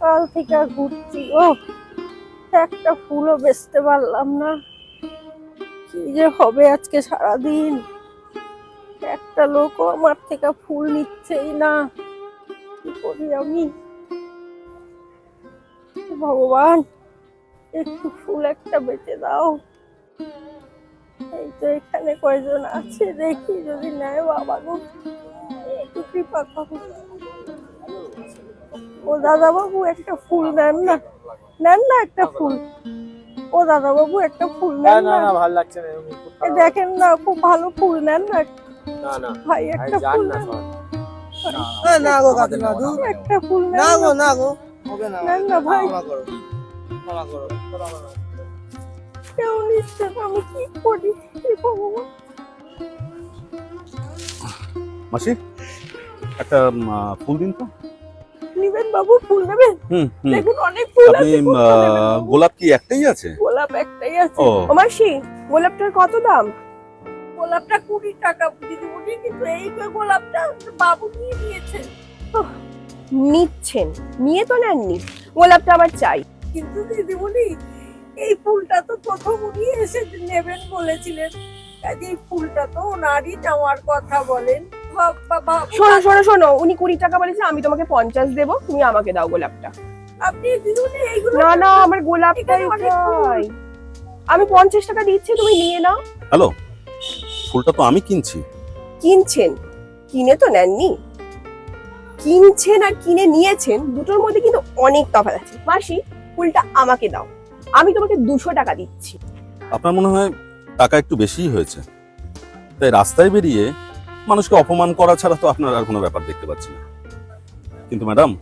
সকাল থেকে ঘুরছি, ও, একটা ফুলও বেচতে পারলাম না। কি যে হবে আজকে সারাদিন? একটা লোকও আমার থেকে ফুল নিচ্ছেই না। কি করি আমি? ভগবান, একটু ফুল একটা বেঁচে দাও। এই তো এখানে কয়জন আছে দেখি যদি নেয় বাবা গো। একটু কৃপা করো। ও দাদা বাবু একটা ফুল নেন না। নেন না একটা ফুল। ও দাদা বাবু একটা ফুল নেন না না। না ভালো লাগছে না। দেখেন না খুব ভালো ফুল নেন না। না না ভাই একটা ফুল না নেন। এ, না গো কাকিমা দূর। একটা ফুল নেন না না। গো না গো। হবে না নেন না ভাই। ক্ষমা করো ক্ষমা করো ক্ষমা করো। কেউ নিচ্ছে না, আমি কি করি? ভগবান। মাসি একটা ফুল দিন তো। নিবেন বাবু ফুল নেবেন? দেখুন অনেক ফুল আছে? গোলাপ কি একটাই আছে? গোলাপ একটাই আছে। ও। মাসি গোলাপটার কত দাম? গোলাপটা কুড়ি টাকা দিদিমণি কিন্তু এই গোলাপটা বাবু নিয়ে নিয়েছে নিচ্ছেন নিয়ে তো নেননি। গোলাপটা আমার চাই। কিন্তু দিদিমণি এই ফুলটা তো প্রথম উনি এসে নেবেন বলেছিলেন। কাজে এই ফুলটা তো ওনারই নেওয়ার কথা বলেন। শোনো শোনো শোনো উনি কুড়ি টাকা বলেছে আমি তোমাকে পঞ্চাশ দেবো তুমি আমাকে দাও গোলাপটা। আপনি না না আমার গোলাপটাই। চাই আমি পঞ্চাশ টাকা দিচ্ছি তুমি নিয়ে নাও। হ্যালো ফুলটা তো আমি কিনছি। কিনছেন? কিনে তো নেননি। কিনছেন আর কিনে নিয়েছেন দুটোর মধ্যে কিন্তু অনেক তফাৎ আছে। মাসি ফুলটা আমাকে দাও। আমি তোমাকে দুশো টাকা দিচ্ছি। আপনার মনে হয় টাকা একটু বেশিই হয়েছে। তাই রাস্তায় বেরিয়ে মানুষকে অপমান করা ছাড়া তো আপনার আর কোনো ব্যাপার দেখতে পাচ্ছি না। কিন্তু ম্যাডাম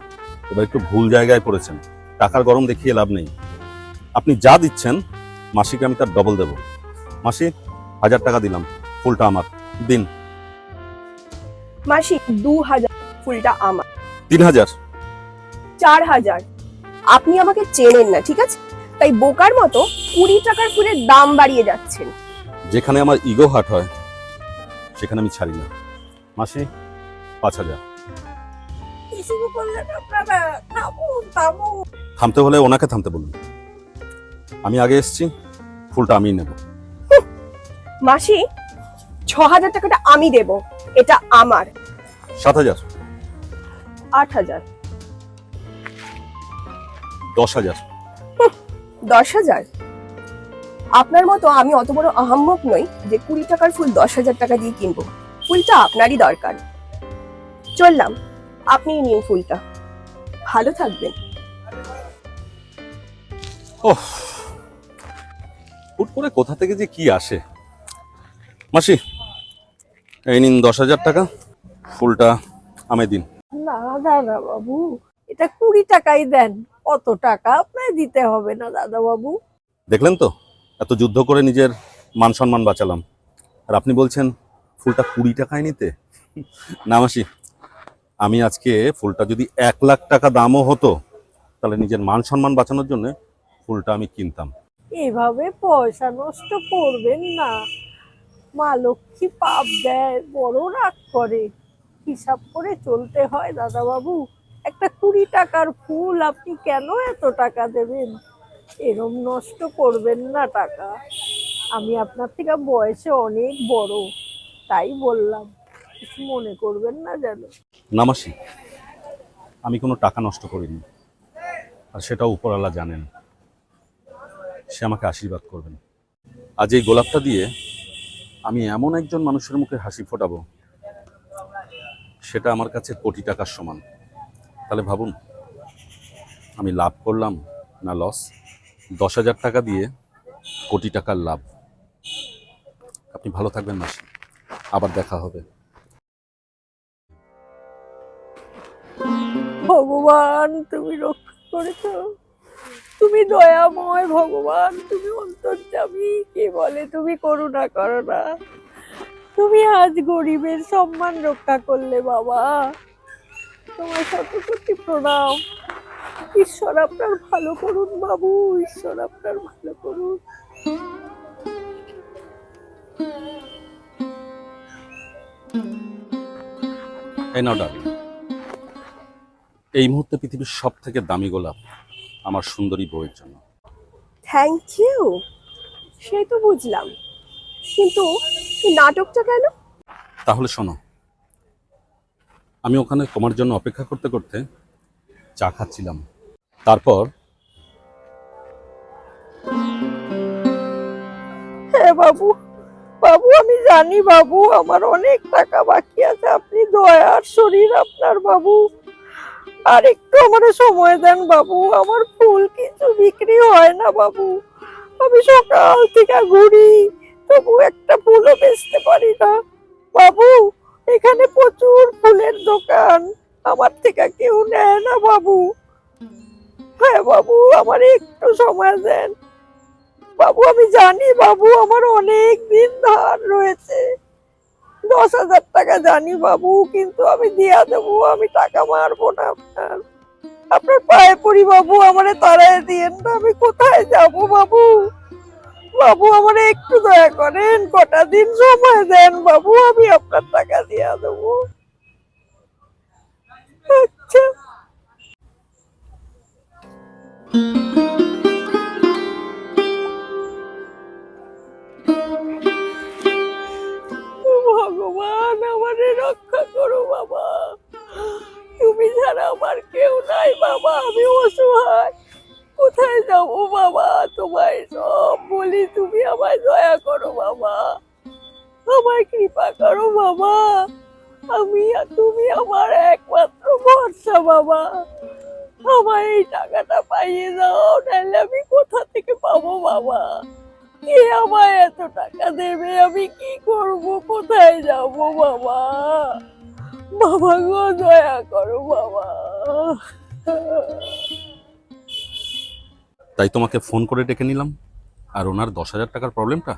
এবার একটু ভুল জায়গায় পড়েছেন। টাকার গরম দেখিয়ে লাভ নেই। আপনি যা দিচ্ছেন মাসিকে আমি তার ডবল দেব। মাসি হাজার টাকা দিলাম ফুলটা আমার। দিন। মাসি দু হাজার ফুলটা আমার। তিন হাজার। চার হাজার। আপনি আমাকে চেনেন না ঠিক আছে? তাই বোকার মতো কুড়ি টাকার ফুলের দাম বাড়িয়ে যাচ্ছেন। যেখানে আমার ইগো হাট হয় সেখানে আমি ছাড়ি না মাসি পাঁচ হাজার। থামতে হলে ওনাকে থামতে বলুন। আমি আগে এসেছি ফুলটা আমিই নেব। মাসি ছ হাজার টাকাটা আমি দেব এটা আমার। সাত হাজার। আট হাজার। দশ হাজার। দশ হাজার? আপনার মতো আমি অত বড় আহাম্মক নই যে কুড়ি টাকার ফুল দশ হাজার টাকা দিয়ে কিনবো। ফুলটা আপনারই দরকার। চললাম। আপনি নিন ফুলটা। ভালো থাকবেন। ওহ। হুট করে কোথা থেকে যে কি আসে? মাসি এই নিন দশ হাজার টাকা। ফুলটা আমায় দিন। না দাদা বাবু। এটা কুড়ি টাকাই দেন। অত টাকা আপনার দিতে হবে না দাদা বাবু। দেখলেন তো? এত যুদ্ধ করে নিজের মান সম্মান বাঁচালাম। আর আপনি বলছেন, ফুলটা কুড়ি টাকায় নিতে? না মাসি, আমি আজকে ফুলটা যদি এক লাখ টাকা দামও হতো, তাহলে নিজের মান সম্মান বাঁচানোর জন্য ফুলটা আমি কিনতাম। এভাবে পয়সা নষ্ট করবেন না। মা লক্ষ্মী পাপ দেয়, বড় রাগ করে। হিসাব করে চলতে হয় দাদা বাবু একটা কুড়ি টাকার ফুল আপনি কেন এত টাকা দেবেন? এরম নষ্ট করবেন না টাকা। আমি আপনার থেকে বয়সে অনেক বড়, তাই বললাম। কিছু মনে করবেন না যেন। নামাসি আমি কোনো টাকা নষ্ট করিনি, আর সেটাও উপরওয়ালা জানেন। সে আমাকে আশীর্বাদ করবেন। আজ এই গোলাপটা দিয়ে আমি এমন একজন মানুষের মুখে হাসি ফোটাবো, সেটা আমার কাছে কোটি টাকার সমান। তাহলে ভাবুন, আমি লাভ করলাম না লস দশ হাজার টাকা দিয়ে কোটি টাকার লাভ। আপনি ভালো থাকবেন মাসি। আবার দেখা হবে। ভগবান, তুমি রক্ষা করেছ তুমি দয়াময় ভগবান, তুমি অন্তর্যামী। কে বলে তুমি করুণা করো না। তুমি আজ গরিবের সম্মান রক্ষা করলে বাবা। তোমার শত প্রণাম। ঈশ্বর আপনার ভালো করুন বাবু ঈশ্বর আপনার ভালো করুন। এই নাও ডার্লিং এই মুহূর্তে পৃথিবীর সব থেকে দামি গোলাপ আমার সুন্দরী বউয়ের জন্য। থ্যাংক ইউ সে তো বুঝলাম। কিন্তু এই নাটকটা কেন? তাহলে শোনো আমি ওখানে তোমার জন্য অপেক্ষা করতে করতে চা খাচ্ছিলাম। তারপর? হ্যাঁ বাবু। বাবু, আমি জানি, বাবু, আমার অনেক টাকা বাকি আছে। আপনি দয়ার শরীর আপনার, বাবু। আর একটু আমার সময় দেন, বাবু। আমার ফুল কিছু বিক্রি হয় না, বাবু। আমি সকাল থেকে ঘুরি, তবু একটা ফুলও বেচতে পারি না। বাবু, এখানে প্রচুর ফুলের দোকান। আমার থেকে কেউ নেয় না, বাবু। হ্যাঁ বাবু, আমার একটু সময় দেন। বাবু, আমি জানি বাবু, আমার অনেক দিন ধার রয়েছে। দশ হাজার টাকা জানি বাবু, কিন্তু আমি দিয়া দেবো, আমি টাকা মারবো না আপনার। আপনার পায়ে পড়ি বাবু, আমারে তাড়ায় দিয়েন না, আমি কোথায় যাব বাবু? বাবু, আমারে একটু দয়া করেন, কটা দিন সময় দেন বাবু, আমি আপনার টাকা দিয়া দেবো। আচ্ছা। ভগবান আমারে রক্ষা করো বাবা। তুমি ছাড়া আমার কেউ নাই বাবা, আমি অসহায়। কোথায় যাব বাবা? তোমায় সব বলি, তুমি আমায় দয়া করো বাবা। আমায় কৃপা করো বাবা। আমি তুমি আমার একমাত্র ভরসা বাবা। আমায় এই টাকাটা পাইয়ে দাও নাহলে আমি কোথা থেকে পাবো বাবা? কে আমায় এত টাকা দেবে? আমি কি করব? কোথায় যাব বাবা? বাবা গো দয়া করো বাবা। তাই তোমাকে ফোন করে ডেকে নিলাম আর ওনার দশ হাজার টাকার প্রবলেমটা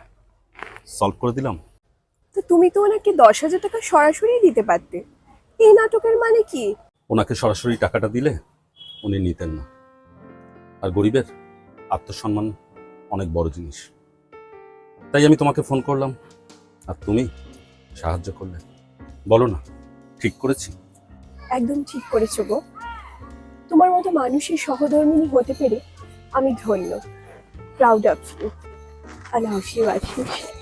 সলভ করে দিলাম। তো তুমি তো ওনাকে দশ হাজার টাকা সরাসরি দিতে পারতে। এই নাটকের মানে কি? ওনাকে সরাসরি টাকাটা দিলে উনি নিতেন না। আর গরিবের আত্মসম্মান অনেক বড় জিনিস। তাই আমি তোমাকে ফোন করলাম, আর তুমি সাহায্য করলে। বলো না, ঠিক করেছি? একদম ঠিক করেছ গো। তোমার মতো মানুষের সহধর্মিনী হতে পেরে আমি ধন্য। প্রাউড অফ ইউ আল্লাহ হাফিজ।